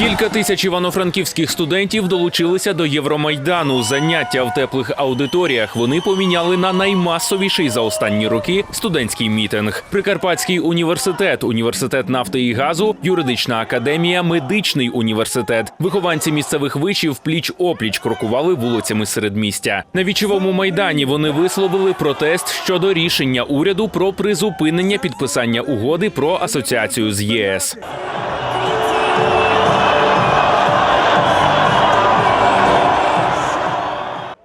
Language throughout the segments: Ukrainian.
Кілька тисяч івано-франківських студентів долучилися до Євромайдану. Заняття в теплих аудиторіях вони поміняли на наймасовіший за останні роки студентський мітинг. Прикарпатський університет, університет нафти і газу, юридична академія, медичний університет. Вихованці місцевих вишів пліч опліч крокували вулицями середмістя. На вічовому майдані вони висловили протест щодо рішення уряду про призупинення підписання угоди про асоціацію з ЄС.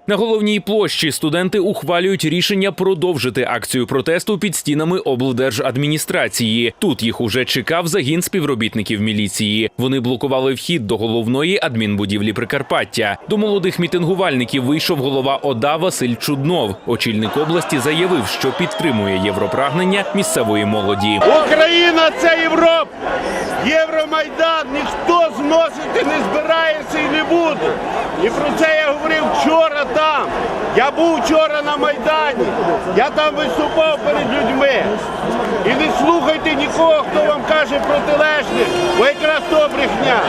На головній площі студенти ухвалюють рішення продовжити акцію протесту під стінами облдержадміністрації. Тут їх уже чекав загін співробітників міліції. Вони блокували вхід до головної адмінбудівлі Прикарпаття. До молодих мітингувальників вийшов голова ОДА Василь Чуднов. Очільник області заявив, що підтримує європрагнення місцевої молоді. Україна це Європа. Євромайдан ніхто зносити не не буде. І про це я говорив вчора там. Я був вчора на Майдані. Я там виступав перед людьми. І не слухайте нікого, хто вам каже протилежне, бо якраз брехня.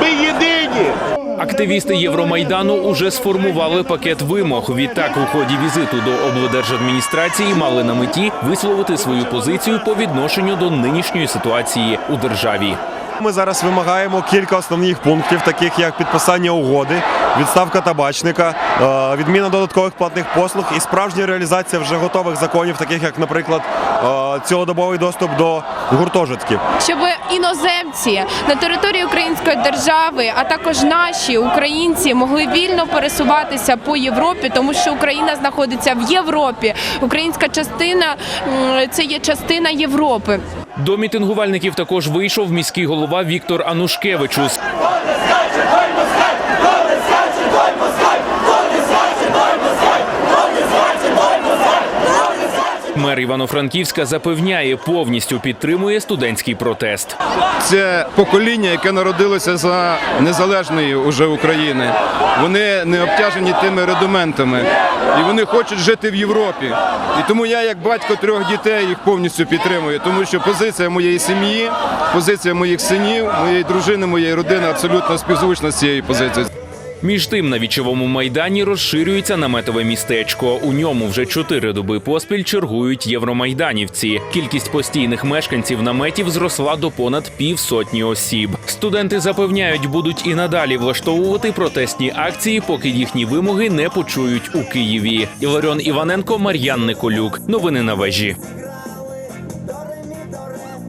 Ми єдині. Активісти Євромайдану уже сформували пакет вимог. Відтак, у ході візиту до облдержадміністрації мали на меті висловити свою позицію по відношенню до нинішньої ситуації у державі. Ми зараз вимагаємо кілька основних пунктів, таких як підписання угоди, відставка табачника, е, відміна додаткових платних послуг і справжня реалізація вже готових законів, таких як, наприклад, е, цілодобовий доступ до гуртожитків. щоб іноземці на території української держави, а також наші українці могли вільно пересуватися по Європі, тому що Україна знаходиться в Європі. Українська частина це є частина Європи. До мітингувальників також вийшов міський голова Віктор Анушкевичус. Мер Івано-Франківська запевняє, повністю підтримує студентський протест. Це покоління, яке народилося за незалежної уже України. Вони не обтяжені тими рудиментами, і вони хочуть жити в Європі. І тому я, як батько трьох дітей, їх повністю підтримую, тому що позиція моєї сім'ї, позиція моїх синів, моєї дружини, моєї родини абсолютно співзвучна з цією позицією. Між тим на вічовому майдані розширюється наметове містечко. У ньому вже чотири доби поспіль чергують євромайданівці. Кількість постійних мешканців наметів зросла до понад півсотні осіб. Студенти запевняють, будуть і надалі влаштовувати протестні акції, поки їхні вимоги не почують у Києві. Іларіон Іваненко, Мар'ян Николюк. Новини на вежі.